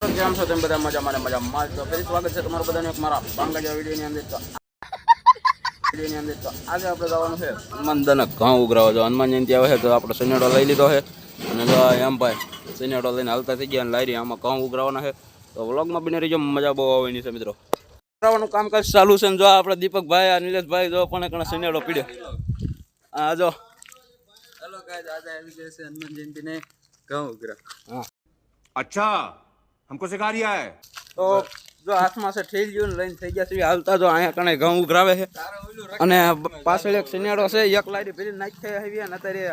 કેમ છો તેમ બધા મજામાં ને મજામાં? તો ફરી સ્વાગત છે તમારું બધાને એક મારા બાંગડિયા વિડીયોની અંદર. તો અંદર તો જો હનુમાન જયંતિ આવે તો આપણે સનેડો લઈ લીધો છે. હાલતા થઈ ગયા અને આમાં ઉઘરાવાના છે. તો વ્લોગમાં બને રહીજો મજા બહુ આવવાની છે મિત્રો. ઉઘરાવાનું કામકાજ ચાલુ છે ને જો આપણે દીપકભાઈ આ નિલેશભાઈ જો પણ કણે સનેડો પીડ્યો હા જો. હનુમાન જયંતિને ઘઉં ઉઘરા. હા. અચ્છા. हमको सिखा रिया है તો જો હાથમાં છે ઠેલ ગયું લઈને થઈ ગયા છે હાલતા જો અહીંયા કણે ઘઉં ઉઘરાવે છે અને બ- પાછળ એક સિનેડો છે એક લારી ભરી નાખી થઈ આવી અને અત્યારે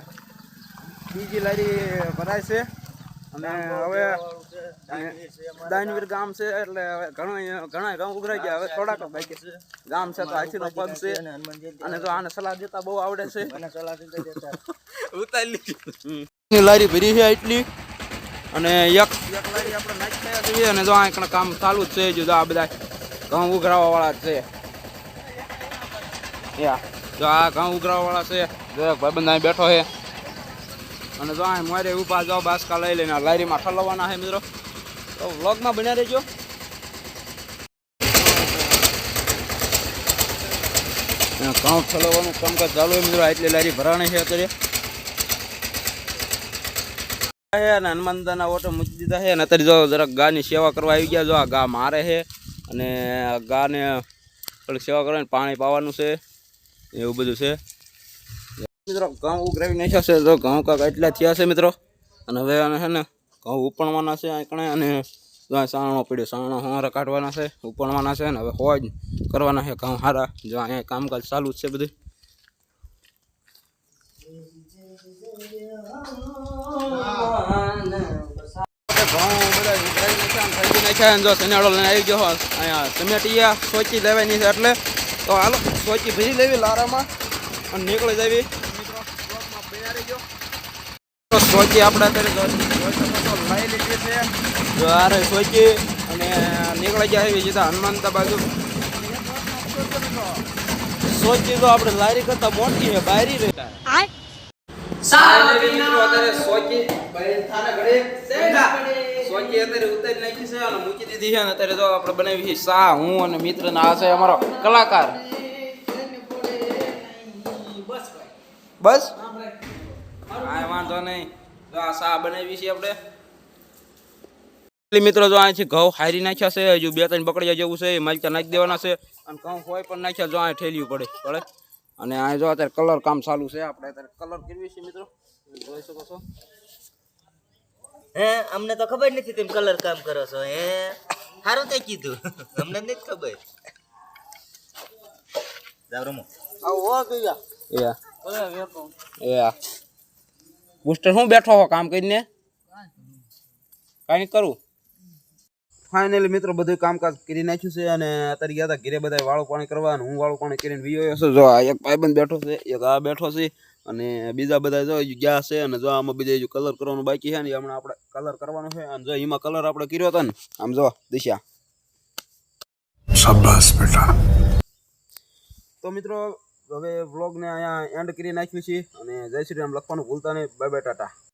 બીજી લારી ભરાય છે અને હવે દાનવીર ગામ છે એટલે હવે ઘણો ઘણા ઘઉં ઉઘરાઈ ગયા હવે થોડાક જ બાકી છે ગામ છે તો હાથીનો પગ છે અને જો આને સલાહ દેતા બહુ આવડે છે ઉતારી લીધી ની લારી ભરી છે એટલી અને એક અને જો આ કામ ચાલુ જ છે, જો આ બધા ઘઉં ઉઘરાવા વાળા છે. યા, જો આ ઘઉં ઉઘરાવા વાળા છે. જો ભાઈબંધ અહીં બેઠો છે. અને જો અહીં મારે ઊભા જાઓ, બાસકા લઈ લઈને લારીમાં ઠલવવાના છે મિત્રો. તો વ્લોગમાં બન્યા રહેજો. ઘઉં ઠલવવાનું કામકાજ ચાલુ હોય મિત્રો. એટલી લારી ભરાણી છે અત્યારે. છે અને હનુમાનદાના ઓટો મૂકી દીધા છે અને અત્યારે જો જરાક ગાની સેવા કરવા આવી ગયા જો આ ગા મારે છે અને ગાને થોડીક સેવા કરવાની પાણી પાવાનું છે, એવું બધું છે. મિત્રો, ઘઉં ઉઘરાવી નાખ્યા છે, તો ઘઉં કાંક એટલા થયા છે મિત્રો. અને હવે છે ને ઘઉં ઉપણવાના છે આંકણે અને સાણો પડ્યો, સાણો હારા કાઢવાના છે, ઉપણવાના છે ને હવે હોજ કરવાના છે ઘઉં હારા. જો અહીંયા કામકાજ ચાલુ જ છે બધું ઘઉં બધા ઉઘરાવી નાખ્યા અને ખરીદી નાખ્યા અને જો આવી ગયો અહીંયા સમેટિયા સોચી લેવાની છે એટલે તો હાલો સોચી ભરી લેવી લારામાં અને નીકળી જવી સોચી આપણે અત્યારે લઈ લીધી જો આ સોચી અને નીકળી ગયા આવી સીધા હનુમાનતા બાજુ સોચી તો આપણે લારી કરતા મોટી છે બારી રહેતા કલાકાર. બસ વાંધો નહીં. જો આ સા બનાવી છે આપણે. મિત્રો જો અહીંથી ઘઉં હારી નાખ્યા છે હજુ બે ત્રણ બકડિયા જેવું છે માલકા નાખી દેવાના છે. અને ઘઉં હોય પણ નાખ્યા જો અહીં ઠેલ્યું પડે. પડે? અને આ જો અત્યારે કલર કામ ચાલુ છે. આપણે અત્યારે કલર કરવી છે મિત્રો. જોઈ શકો છો. હે અમને તો ખબર નથી તેમ કલર કામ કરો છો હે? સારું તે કીધું. અમને નથી ખબર. જાવ રમો. યા? યા. બુસ્ટર હું બેઠો હો કામ કરીને? કાંઈ કરું? ફાઇનલી મિત્રો બધું કામકાજ કરી નાખ્યું છે અને અત્યારે ગયા હતા ઘરે બધા વાળું પાણી કરવા અને હું વાળું પાણી કરીને વીયો છું. જો આ એક પાયબંધ બેઠો છે એક આ બેઠો છે અને બીજા બધા જો ગયા છે અને જો આમાં બીજા હજુ કલર કરવાનું બાકી છે ને હમણાં આપણે કલર કરવાનો છે અને જો એમાં કલર આપણે કર્યો હતો ને આમ જો દિશા. તો મિત્રો હવે વ્લોગને અહીંયા એન્ડ કરી નાખ્યું છે અને જય શ્રી રામ લખવાનું ભૂલતા નહીં. Bye bye tata.